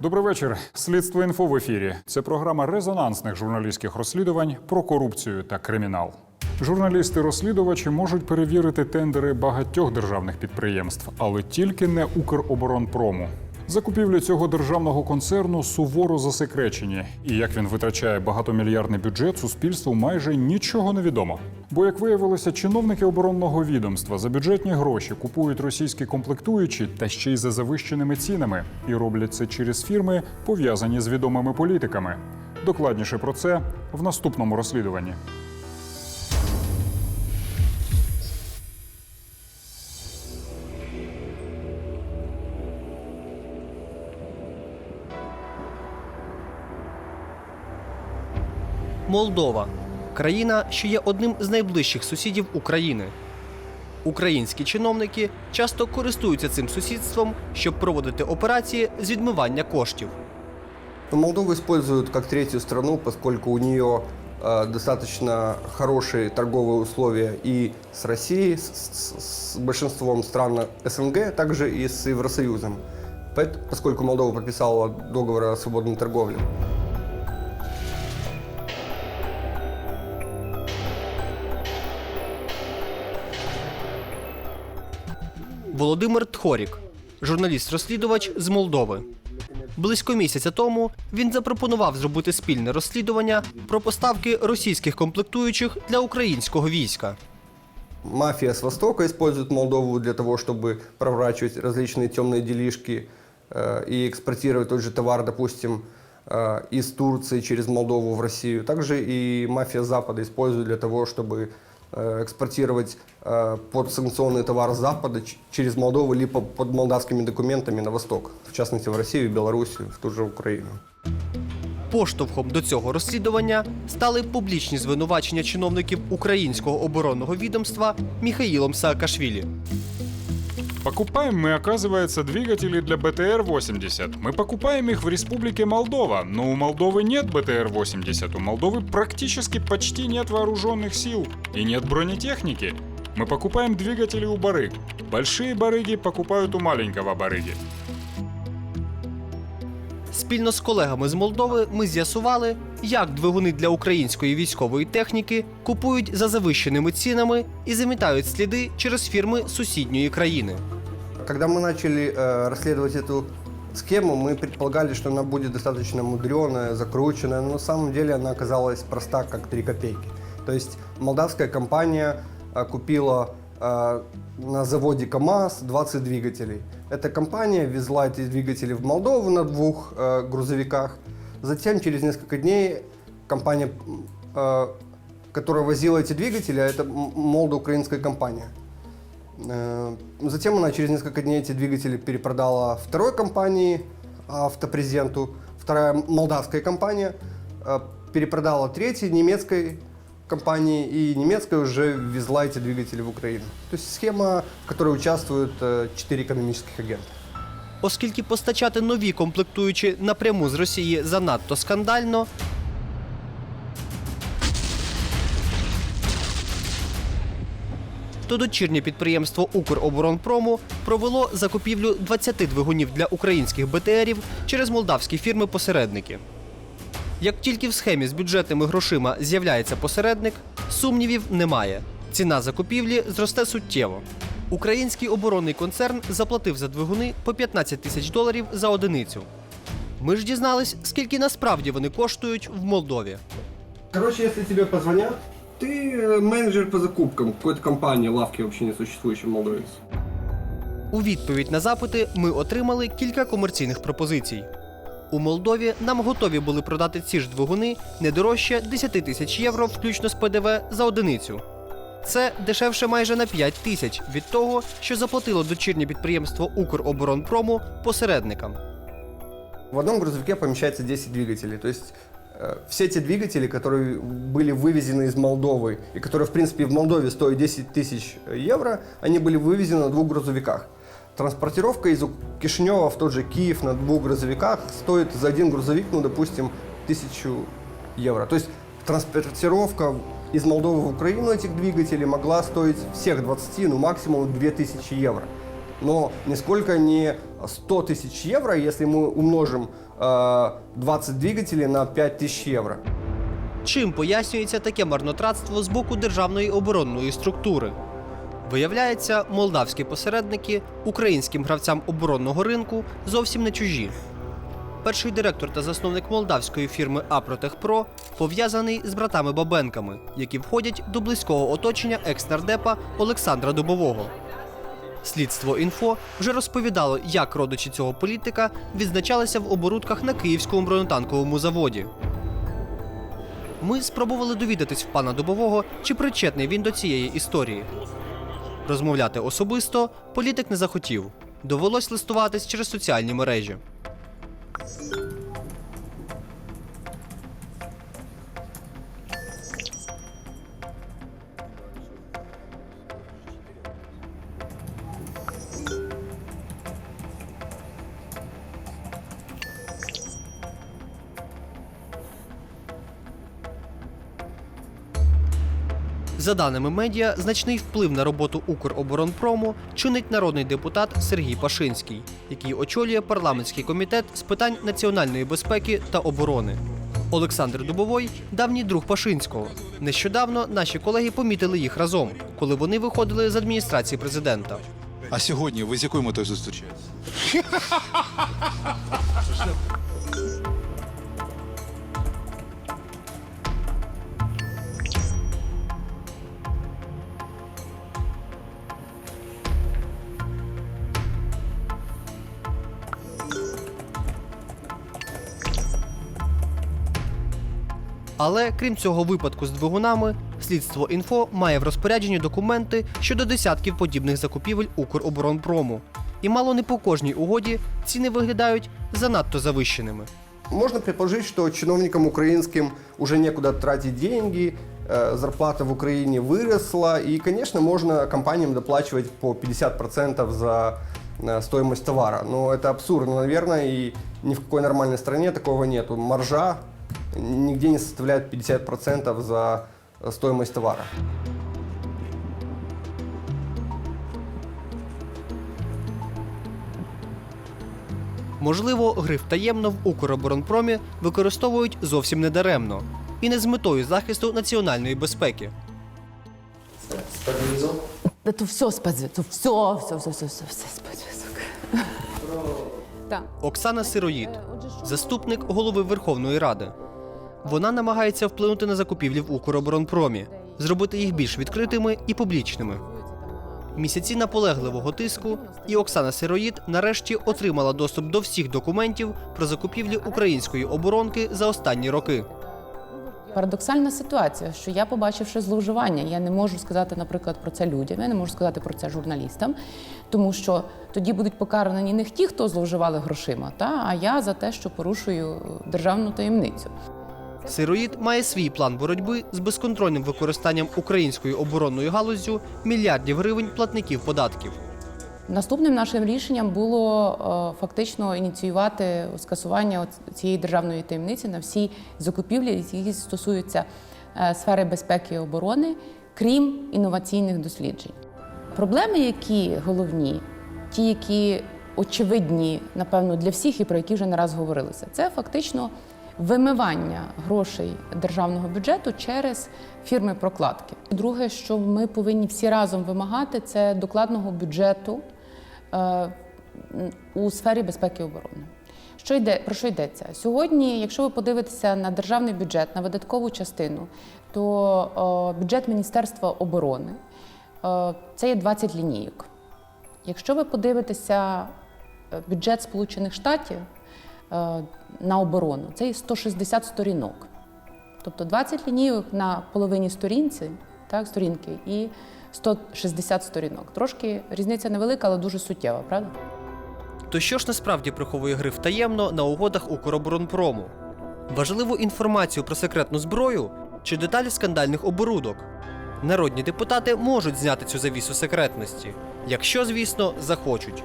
Добрий вечір. Слідство інфо в ефірі. Це програма резонансних журналістських розслідувань про корупцію та кримінал. Журналісти-розслідувачі можуть перевірити тендери багатьох державних підприємств, але тільки не Укроборонпрому. Закупівлі цього державного концерну суворо засекречені, і як він витрачає багатомільярдний бюджет, суспільству майже нічого не відомо. Бо, як виявилося, чиновники оборонного відомства за бюджетні гроші купують російські комплектуючі та ще й за завищеними цінами, і роблять це через фірми, пов'язані з відомими політиками. Докладніше про це в наступному розслідуванні. Молдова країна, що є одним з найближчих сусідів України. Українські чиновники часто користуються цим сусідством, щоб проводити операції з відмивання коштів. Молдову используют как третью страну, поскольку у нее э, достаточно хорошие торговые условия и с Россией, с, с- с большинством стран СНГ, также и с Евросоюзом. Поэт- Поскольку Молдова подписала договор о свободной торговле. Володимир Тхорік, журналіст-розслідувач з Молдови. Близько місяця тому він запропонував зробити спільне розслідування про поставки російських комплектуючих для українського війська. Мафия с Востока использует Молдову для того, чтобы проворачивать различные темные делишки э, и экспортировать тот же товар, допустим, э, из Турции через Молдову в Россию. Также и мафия Запада использует для того, чтобы э, экспортировать э, подсанкционный товар с Запада ч- через Молдову либо под молдавскими документами на Восток, в частности в Россию, Белоруссию, в ту же Украину. Поштовхом до цього розслідування стали публічні звинувачення чиновників українського оборонного відомства Міхаїлом Саакашвілі. Покупаем мы, оказывается, двигатели для БТР-80. Мы покупаем их в Республике Молдова, но у Молдовы нет БТР-80. У Молдовы практически почти нет вооруженных сил и нет бронетехники. Мы покупаем двигатели у барыг. Большие барыги покупают у маленького барыги. Спільно з колегами з Молдови ми з'ясували, як двигуни для української військової техніки купують за завищеними цінами і замітають сліди через фірми сусідньої країни. Когда мы начали э, расследовать эту схему, мы предполагали, что она будет достаточно мудреная, закрученная, но на самом деле она оказалась проста, как 3 копейки. То есть молдавская компания э, купила э, на заводе КАМАЗ 20 двигателей. Эта компания везла эти двигатели в Молдову на двух э, грузовиках. Затем, через несколько дней, компания, э, которая возила эти двигатели, а это молдо-украинская компания, Затем она через несколько дней эти двигатели перепродала второй компании, автопрезиденту. Вторая молдавская компания э, перепродала третьей немецкой компании, и немецкая уже везла эти двигатели в Украину. То есть схема, в которой участвуют э, четыре экономических агента. Оскільки постачати нові комплектуючі напряму з Росії занадто скандально. То дочірнє підприємство Укроборонпрому провело закупівлю 20 двигунів для українських БТРів через молдавські фірми-посередники. Як тільки в схемі з бюджетними грошима з'являється посередник, сумнівів немає. Ціна закупівлі зросте суттєво. Український оборонний концерн заплатив за двигуни по 15 тисяч доларів за одиницю. Ми ж дізнались, скільки насправді вони коштують в Молдові. Короче, если тебе позвонят, ты э, менеджер по закупкам какой-то компании, лавки вообще не существующей в Молдове. У відповідь на запити ми отримали кілька комерційних пропозицій. У Молдові нам готові були продати ці ж двигуни не дорожче 10 тисяч євро, включно з ПДВ за одиницю. Це дешевше майже на 5 тисяч від того, що заплатило дочірнє підприємство Укроборонпрому посередникам. В одном грузовике помещается 10 двигателей. То есть э, Все эти двигатели, которые были вывезены из Молдовы и которые, в принципе, в Молдове стоят 10 тысяч евро, они были вывезены на двух грузовиках. Транспортировка из Кишинева в тот же Киев на двух грузовиках стоит за один грузовик, ну, допустим, тысячу евро. То есть транспортировка из Молдовы в Украину этих двигателей могла стоить всех 20, ну, максимум 2000 евро. но нисколько не 100 тысяч евро, если мы умножим э, 20 двигателей на 5 тысяч евро. Чим пояснюється таке марнотратство з боку державної оборонної структури? Виявляється, молдавські посередники українським гравцям оборонного ринку зовсім не чужі. Перший директор та засновник молдавської фірми Апротехпро пов'язаний з братами Бабенками, які входять до близького оточення екс-нардепа Олександра Дубового. Слідство інфо вже розповідало, як родичі цього політика відзначалися в оборудках на київському бронетанковому заводі. Ми спробували довідатись в пана Дубового, чи причетний він до цієї історії. Розмовляти особисто політик не захотів. Довелось листуватись через соціальні мережі. За даними медіа, значний вплив на роботу Укроборонпрому чинить народний депутат Сергій Пашинський, який очолює парламентський комітет з питань національної безпеки та оборони. Олександр Дубовой давній друг Пашинського. Нещодавно наші колеги помітили їх разом, коли вони виходили з адміністрації президента. А сьогодні ви з якою метою зустрічаєтесь? Але крім цього випадку з двигунами, слідство інфо має в розпорядженні документи щодо десятків подібних закупівель Укроборонпрому. І мало не по кожній угоді ціни виглядають занадто завищеними. Можно предположить, что чиновникам украинским уже некуда тратить деньги, э, зарплата в Украине выросла, и, конечно, можно компаниям доплачивать по 50% за э, стоимость товара. Но это абсурдно, наверное, и ни в какой нормальной стране такого нету. Маржа нигде не составляет 50% за э, стоимость товара. Можливо, гриф таємно в Укроборонпромі використовують зовсім недаремно і не з метою захисту національної безпеки. Да то все спецзв'язок, все, все, все, все, все, все спецзв'язок. Оксана Сироїд, заступник голови Верховної Ради. Вона намагається вплинути на закупівлі в Укроборонпромі, зробити їх більш відкритими і публічними. Місяці наполегливого тиску, і Оксана Сироїд нарешті отримала доступ до всіх документів про закупівлі української оборонки за останні роки. Парадоксальна ситуація, що я, побачивши зловживання, я не можу сказати, наприклад, про це людям, я не можу сказати про це журналістам, тому що тоді будуть покарані не ті, хто зловживали грошима, та, а я за те, що порушую державну таємницю. Сироїд має свій план боротьби з безконтрольним використанням українською оборонною галуззю мільярдів гривень платників податків. Наступним нашим рішенням було е, фактично ініціювати скасування цієї державної таємниці на всі закупівлі, які стосуються е, сфери безпеки і оборони, крім інноваційних досліджень. Проблеми, які головні, ті, які очевидні, напевно, для всіх і про які вже не раз говорилося, це фактично вимивання грошей державного бюджету через фірми прокладки. Друге, що ми повинні всі разом вимагати, це докладного бюджету е, у сфері безпеки і оборони. Що йде про що йдеться сьогодні? Якщо ви подивитеся на державний бюджет, на видаткову частину, то е, бюджет Міністерства оборони е, це є 20 лінійок. Якщо ви подивитеся бюджет Сполучених Штатів на оборону, це є 160 сторінок. Тобто 20 лінійок на половині сторінці, так, сторінки, і 160 сторінок. Трошки різниця невелика, але дуже суттєва, правда? То що ж насправді приховує гриф таємно на угодах Укроборонпрому? Важливу інформацію про секретну зброю чи деталі скандальних оборудок? Народні депутати можуть зняти цю завісу секретності, якщо, звісно, захочуть.